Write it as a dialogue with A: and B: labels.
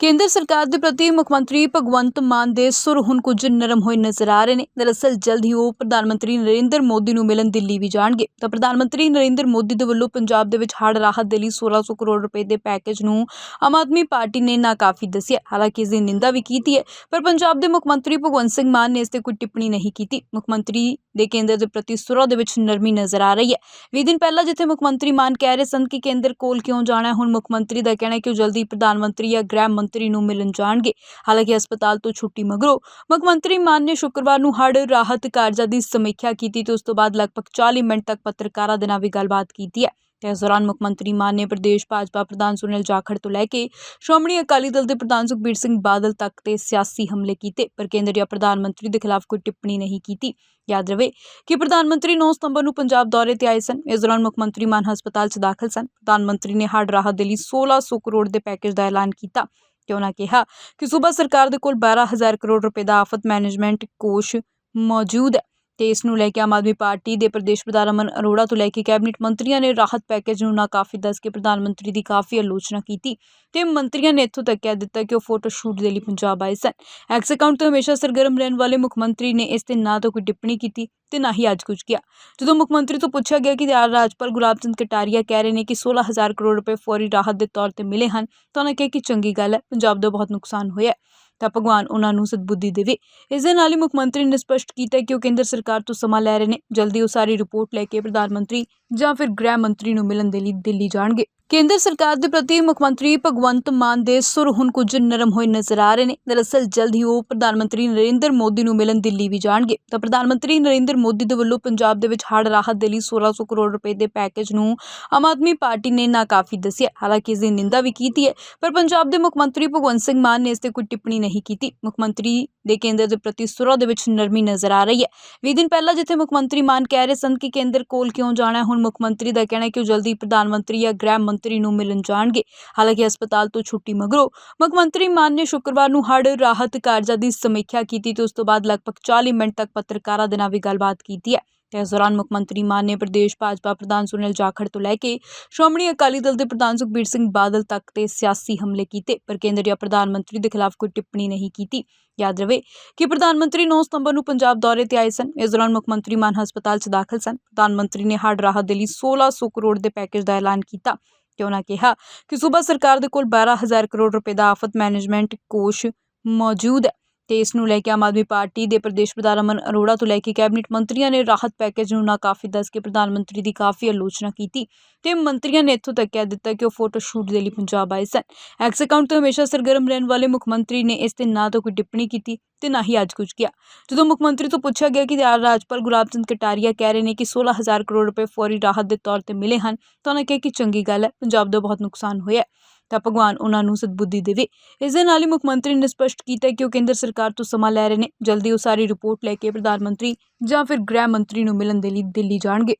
A: ਕੇਂਦਰ ਸਰਕਾਰ ਦੇ ਪ੍ਰਤੀ ਮੁੱਖ ਮੰਤਰੀ ਭਗਵੰਤ ਮਾਨ ਦੇ ਸੁਰ ਹੁਣ ਕੁਝ ਨਰਮ ਹੋਏ ਨਜ਼ਰ ਆ ਰਹੇ ਨੇ। ਦਰਅਸਲ ਜਲਦ ਹੀ ਉਹ ਪ੍ਰਧਾਨ ਮੰਤਰੀ ਨਰਿੰਦਰ ਮੋਦੀ ਨੂੰ ਮਿਲਣ ਦਿੱਲੀ ਵੀ ਜਾਣਗੇ। ਤਾਂ ਪ੍ਰਧਾਨ ਮੰਤਰੀ ਨਰਿੰਦਰ ਮੋਦੀ ਦੇ ਵੱਲੋਂ ਪੰਜਾਬ ਦੇ ਵਿੱਚ ਹੜ੍ਹ ਰਾਹਤ ਦੇ ਲਈ 1600 ਕਰੋੜ ਰੁਪਏ ਦੇ ਪੈਕੇਜ ਨੂੰ ਆਮ ਆਦਮੀ ਪਾਰਟੀ ਨੇ ਨਾਕਾਫੀ ਦੱਸਿਆ। ਹਾਲਾਂਕਿ ਇਸ ਦੀ ਨਿੰਦਾ ਵੀ ਕੀਤੀ ਹੈ, ਪਰ ਪੰਜਾਬ ਦੇ ਮੁੱਖ ਮੰਤਰੀ ਭਗਵੰਤ ਸਿੰਘ ਮਾਨ ਨੇ ਇਸ ਤੇ ਕੋਈ ਟਿੱਪਣੀ ਨਹੀਂ ਕੀਤੀ। ਮੁੱਖ ਮੰਤਰੀ ਦੇ ਕੇਂਦਰ ਦੇ ਪ੍ਰਤੀ ਸੁਰਾਂ ਦੇ ਵਿੱਚ ਨਰਮੀ ਨਜ਼ਰ ਆ ਰਹੀ ਹੈ। ਵੀਹ ਦਿਨ ਪਹਿਲਾਂ ਜਿੱਥੇ ਮੁੱਖ ਮੰਤਰੀ ਮਾਨ ਕਹਿ ਰਹੇ ਸਨ ਕਿ ਕੇਂਦਰ ਕੋਲ ਕਿਉਂ ਜਾਣਾ ਹੁਣ ਮੁੱਖ ਮੰਤਰੀ ਦਾ ਕਹਿਣਾ ਹੈ ਕਿ ਉਹ ਜਲਦੀ ਪ੍ਰਧਾਨ ਮੰਤਰੀ ਜਾਂ ਗ੍ਰਹਿ ਮੰਤਰੀ ਨੂੰ ਮਿਲਣ ਜਾਣਗੇ। ਹਾਲਾਂਕਿ ਹਸਪਤਾਲ ਤੋਂ ਛੁੱਟੀ ਮਗਰੋਂ ਮੁੱਖ ਮੰਤਰੀ ਮਾਨ ਨੇ ਸ਼ੁੱਕਰਵਾਰ ਨੂੰ ਹੜ੍ਹ ਰਾਹਤ ਕਾਰਜਾਂ ਦੀ ਸਮੀਖਿਆ ਕੀਤੀ ਤੇ ਉਸ ਤੋਂ ਬਾਅਦ ਲਗਭਗ 40 ਮਿੰਟ ਤੱਕ ਪੱਤਰਕਾਰਾਂ ਦੇ ਨਾਲ ਵੀ ਗੱਲਬਾਤ ਕੀਤੀ ਹੈ। ਤੇ ਇਸ ਦੌਰਾਨ ਮੁੱਖ ਮੰਤਰੀ ਮਾਨ ਨੇ ਪ੍ਰਦੇਸ਼ ਭਾਜਪਾ ਪ੍ਰਧਾਨ ਸੁਨੀਲ ਜਾਖੜ ਤੋਂ ਲੈ ਕੇ ਸ਼੍ਰੋਮਣੀ ਅਕਾਲੀ ਦਲ ਦੇ ਪ੍ਰਧਾਨ ਸੁਖਬੀਰ ਸਿੰਘ ਬਾਦਲ ਤੱਕ ਤੇ ਸਿਆਸੀ ਹਮਲੇ ਕੀਤੇ, ਪਰ ਕੇਂਦਰੀ ਪ੍ਰਧਾਨ ਮੰਤਰੀ ਦੇ ਖਿਲਾਫ ਕੋਈ ਟਿੱਪਣੀ ਨਹੀਂ ਕੀਤੀ। ਯਾਦ ਰਵੇ ਕਿ ਪ੍ਰਧਾਨ ਮੰਤਰੀ 9 ਸਤੰਬਰ ਨੂੰ ਪੰਜਾਬ ਦੌਰੇ ਤੇ ਆਏ ਸਨ। ਇਸ ਦੌਰਾਨ ਮੁੱਖ ਮੰਤਰੀ ਮਾਨ ਹਸਪਤਾਲ 'ਚ ਦਾਖਲ ਸਨ। ਪ੍ਰਧਾਨ ਮੰਤਰੀ ਨੇ ਹੜ੍ਹ ਰਾਹਤ ਦੇ ਲਈ 1600 ਕਰੋੜ ਦੇ ਪੈਕੇਜ ਦਾ ਐਲਾਨ ਕੀਤਾ। ਤੇ ਉਹਨਾਂ ਕਿਹਾ? ਕਿ ਸੂਬਾ ਸਰਕਾਰ ਦੇ ਕੋਲ 12000 ਕਰੋੜ ਰੁਪਏ ਦਾ ਆਫਤ ਮੈਨੇਜਮੈਂਟ ਕੋਸ਼ ਮੌਜੂਦ ਹੈ। ਤੇ ਇਸ ਨੂੰ ਲੈ ਕੇ ਆਮ ਆਦਮੀ ਪਾਰਟੀ ਦੇ ਪ੍ਰਦੇਸ਼ ਪ੍ਰਧਾਨ ਅਮਨ ਅਰੋੜਾ ਤੋਂ ਲੈ ਕੇ ਕੈਬਨਿਟ ਮੰਤਰੀਆਂ ਨੇ ਰਾਹਤ ਪੈਕੇਜ ਨੂੰ ਨਾਕਾਫੀ ਦੱਸ ਕੇ ਪ੍ਰਧਾਨ ਮੰਤਰੀ ਦੀ ਕਾਫੀ ਆਲੋਚਨਾ ਕੀਤੀ ਤੇ ਮੰਤਰੀਆਂ ਨੇ ਇੱਥੋਂ ਤੱਕ ਕਹਿ ਦਿੱਤਾ ਕਿ ਉਹ ਫੋਟੋ ਸ਼ੂਟ ਦੇ ਲਈ ਪੰਜਾਬ ਆਏ ਸਨ। ਐਕਸ ਅਕਾਊਂਟ ਤੋਂ ਹਮੇਸ਼ਾ ਸਰਗਰਮ ਰਹਿਣ ਵਾਲੇ ਮੁੱਖ ਮੰਤਰੀ ਨੇ ਇਸ ਤੇ ਨਾ ਤਾਂ ਕੋਈ ਟਿੱਪਣੀ ਕੀਤੀ ਤੇ ਨਾ ਹੀ ਅੱਜ ਕੁਝ ਕਿਹਾ। ਜਦੋਂ ਮੁੱਖ ਮੰਤਰੀ ਤੋਂ ਪੁੱਛਿਆ ਗਿਆ ਕਿ ਰਾਜਪਾਲ ਗੁਲਾਬ ਚੰਦ ਕਟਾਰੀਆ ਕਹਿ ਰਹੇ ਨੇ ਕਿ 16000 ਕਰੋੜ ਰੁਪਏ ਫੌਰੀ ਰਾਹਤ ਦੇ ਤੌਰ ਤੇ ਮਿਲੇ ਹਨ, ਤਾਂ ਉਹਨਾਂ ਕਿਹਾ ਕਿ ਚੰਗੀ ਗੱਲ ਹੈ, ਪੰਜਾਬ ਦਾ ਬਹੁਤ ਨੁਕਸਾਨ ਹੋਇਆ ਤਾਂ ਭਗਵਾਨ ਉਹਨਾਂ ਨੂੰ ਸਦਬੁੱਧੀ ਦੇਵੇ। ਇਸ ਦੇ ਨਾਲ ਹੀ ਮੁੱਖ ਮੰਤਰੀ ਨੇ ਸਪਸ਼ਟ ਕੀਤਾ ਕਿ ਉਹ ਕੇਂਦਰ ਸਰਕਾਰ ਤੋਂ ਸਮਾਂ ਲੈ ਰਹੇ ਨੇ। ਜਲਦੀ ਉਹ ਸਾਰੀ ਰਿਪੋਰਟ ਲੈ ਕੇ ਪ੍ਰਧਾਨ ਮੰਤਰੀ ਜਾਂ ਫਿਰ ਗ੍ਰਹਿ ਮੰਤਰੀ ਨੂੰ ਮਿਲਣ ਦੇ ਲਈ ਦਿੱਲੀ ਜਾਣਗੇ। ਕੇਂਦਰ ਸਰਕਾਰ ਦੇ ਪ੍ਰਤੀ ਮੁੱਖ ਮੰਤਰੀ ਭਗਵੰਤ ਮਾਨ ਦੇ ਸੁਰ ਹੁਣ ਕੁਝ ਨਰਮ ਹੋਏ ਨਜ਼ਰ ਆ ਰਹੇ ਨੇ। ਦਰਅਸਲ ਜਲਦ ਹੀ ਉਹ ਪ੍ਰਧਾਨ ਮੰਤਰੀ ਨਰਿੰਦਰ ਮੋਦੀ ਨੂੰ ਮਿਲਣ ਦਿੱਲੀ ਵੀ ਜਾਣਗੇ। ਤਾਂ ਪ੍ਰਧਾਨ ਮੰਤਰੀ ਨਰਿੰਦਰ ਮੋਦੀ ਦੇ ਵੱਲੋਂ ਪੰਜਾਬ ਦੇ ਵਿੱਚ ਹੜ੍ਹ ਰਾਹਤ ਦੇ ਲਈ 1600 ਕਰੋੜ ਰੁਪਏ ਦੇ ਪੈਕੇਜ ਨੂੰ ਆਮ ਆਦਮੀ ਪਾਰਟੀ ਨੇ ਨਾਕਾਫੀ ਦੱਸਿਆ। ਹਾਲਾਂਕਿ ਇਸ ਦੀ ਨਿੰਦਾ ਵੀ ਕੀਤੀ ਹੈ, ਪਰ ਪੰਜਾਬ ਦੇ ਮੁੱਖ ਮੰਤਰੀ ਭਗਵੰਤ ਸਿੰਘ ਮਾਨ ਨੇ ਇਸ ਤੇ ਕੋਈ ਟਿੱਪਣੀ ਨਹੀਂ ਕੀਤੀ। ਮੁੱਖ ਮੰਤਰੀ ਦੇ ਕੇਂਦਰ ਦੇ ਪ੍ਰਤੀ ਸੁਰਾਂ ਦੇ ਵਿੱਚ ਨਰਮੀ ਨਜ਼ਰ ਆ ਰਹੀ ਹੈ। ਵੀਹ ਦਿਨ ਪਹਿਲਾਂ ਜਿੱਥੇ ਮੁੱਖ ਮੰਤਰੀ ਮਾਨ ਕਹਿ ਰਹੇ ਸਨ ਕਿ ਕੇਂਦਰ ਕੋਲ ਕਿਉਂ ਜਾਣਾ ਹੁਣ ਮੁੱਖ ਮੰਤਰੀ ਦਾ ਕਹਿਣਾ ਹੈ ਕਿ ਉਹ ਜਲਦੀ ਪ੍ਰਧਾਨ ਮੰਤਰੀ ਜਾਂ ਗ੍ਰਹਿ ਮੰਤਰੀ ਨੂੰ ਮਿਲਣ ਜਾਣਗੇ। ਹਾਲਾਂਕਿ ਹਸਪਤਾਲ ਤੋਂ ਛੁੱਟੀ ਮਗਰੋਂ ਮੁੱਖ ਮੰਤਰੀ ਮਾਨ ਨੇ ਸ਼ੁੱਕਰਵਾਰ ਨੂੰ ਹੜ੍ਹ ਰਾਹਤ ਕਾਰਜਾਂ ਦੀ ਸਮੀਖਿਆ ਕੀਤੀ ਤੇ ਉਸ ਤੋਂ ਬਾਅਦ ਲਗਭਗ 40 ਮਿੰਟ ਤੱਕ ਪੱਤਰਕਾਰਾਂ ਦੇ ਨਾਲ ਵੀ ਗੱਲਬਾਤ ਕੀਤੀ ਹੈ। ਤੇ ਇਸ ਦੌਰਾਨ ਮੁੱਖ ਮੰਤਰੀ ਮਾਨ ਨੇ ਪ੍ਰਦੇਸ਼ ਭਾਜਪਾ ਪ੍ਰਧਾਨ ਸੁਨੀਲ ਜਾਖੜ ਤੋਂ ਲੈ ਕੇ ਸ਼੍ਰੋਮਣੀ ਅਕਾਲੀ ਦਲ ਦੇ ਪ੍ਰਧਾਨ ਸੁਖਬੀਰ ਸਿੰਘ ਬਾਦਲ ਤੱਕ ਤੇ ਸਿਆਸੀ ਹਮਲੇ ਕੀਤੇ, ਪਰ ਕੇਂਦਰੀ ਪ੍ਰਧਾਨ ਮੰਤਰੀ ਦੇ ਖਿਲਾਫ ਕੋਈ ਟਿੱਪਣੀ ਨਹੀਂ ਕੀਤੀ। ਯਾਦ ਰਵੇ ਕਿ ਪ੍ਰਧਾਨ ਮੰਤਰੀ 9 ਸਤੰਬਰ ਨੂੰ ਪੰਜਾਬ ਦੌਰੇ ਤੇ ਆਏ ਸਨ। ਇਸ ਦੌਰਾਨ ਮੁੱਖ ਮੰਤਰੀ ਮਾਨ ਹਸਪਤਾਲ 'ਚ ਦਾਖਲ ਸਨ। ਪ੍ਰਧਾਨ ਮੰਤਰੀ ਨੇ ਹੜ੍ਹ ਰਾਹਤ ਦੇ ਲਈ 1600 ਕਰੋੜ ਦੇ ਪੈਕੇਜ ਦਾ ਐਲਾਨ ਕੀਤਾ। ਤੇ ਉਹਨਾਂ ਕਿਹਾ। ਕਿ ਸੂਬਾ ਸਰਕਾਰ ਦੇ ਕੋਲ 12000 ਕਰੋੜ ਰੁਪਏ ਦਾ ਆਫਤ ਮੈਨੇਜਮੈਂਟ ਕੋਸ਼ ਮੌਜੂਦ ਹੈ। ਤੇ ਇਸ ਨੂੰ ਲੈ ਕੇ ਆਮ ਆਦਮੀ ਪਾਰਟੀ ਦੇ ਪ੍ਰਦੇਸ਼ ਪ੍ਰਧਾਨ ਅਮਨ ਅਰੋੜਾ ਤੋਂ ਲੈ ਕੇ ਕੈਬਨਿਟ ਮੰਤਰੀਆਂ ਨੇ ਰਾਹਤ ਪੈਕੇਜ ਨੂੰ ਨਾਕਾਫੀ ਦੱਸ ਕੇ ਪ੍ਰਧਾਨ ਮੰਤਰੀ ਦੀ ਕਾਫੀ ਆਲੋਚਨਾ ਕੀਤੀ ਤੇ ਮੰਤਰੀਆਂ ਨੇ ਇੱਥੋਂ ਤੱਕ ਕਹਿ ਦਿੱਤਾ ਕਿ ਉਹ ਫੋਟੋ ਸ਼ੂਟ ਦੇ ਲਈ ਪੰਜਾਬ ਆਏ ਸਨ। ਐਕਸ ਅਕਾਊਂਟ ਤੋਂ ਹਮੇਸ਼ਾ ਸਰਗਰਮ ਰਹਿਣ ਵਾਲੇ ਮੁੱਖ ਮੰਤਰੀ ਨੇ ਇਸ ਤੇ ਨਾ ਤਾਂ ਕੋਈ ਟਿੱਪਣੀ ਕੀਤੀ ਤੇ ਨਾ ਹੀ ਅੱਜ ਕੁਝ ਕਿਹਾ। ਜਦੋਂ ਮੁੱਖ ਮੰਤਰੀ ਤੋਂ ਪੁੱਛਿਆ ਗਿਆ ਕਿ ਰਾਜਪਾਲ ਗੁਲਾਬ ਚੰਦ ਕਟਾਰੀਆ ਕਹਿ ਰਹੇ ਨੇ ਕਿ 16000 ਕਰੋੜ ਰੁਪਏ ਫੌਰੀ ਰਾਹਤ ਦੇ ਤੌਰ ਤੇ ਮਿਲੇ ਹਨ, ਤਾਂ ਉਹਨਾਂ ਕਿਹਾ ਕਿ ਚੰਗੀ ਗੱਲ ਹੈ, ਪੰਜਾਬ ਦਾ ਬਹੁਤ ਨੁਕਸਾਨ ਹੋਇਆ ਤਾਂ ਭਗਵਾਨ ਉਹਨਾਂ ਨੂੰ ਸਦਬੁੱਧੀ ਦੇਵੇ। ਇਸ ਦੇ ਨਾਲ ਹੀ ਮੁੱਖ ਮੰਤਰੀ ਨੇ ਸਪਸ਼ਟ ਕੀਤਾ ਕਿ ਉਹ ਕੇਂਦਰ ਸਰਕਾਰ ਤੋਂ ਸਮਾਂ ਲੈ ਰਹੇ ਨੇ। ਜਲਦੀ ਉਹ ਸਾਰੀ ਰਿਪੋਰਟ ਲੈ ਕੇ ਪ੍ਰਧਾਨ ਮੰਤਰੀ ਜਾਂ ਫਿਰ ਗ੍ਰਹਿ ਮੰਤਰੀ ਨੂੰ ਮਿਲਣ ਦੇ ਲਈ ਦਿੱਲੀ ਜਾਣਗੇ।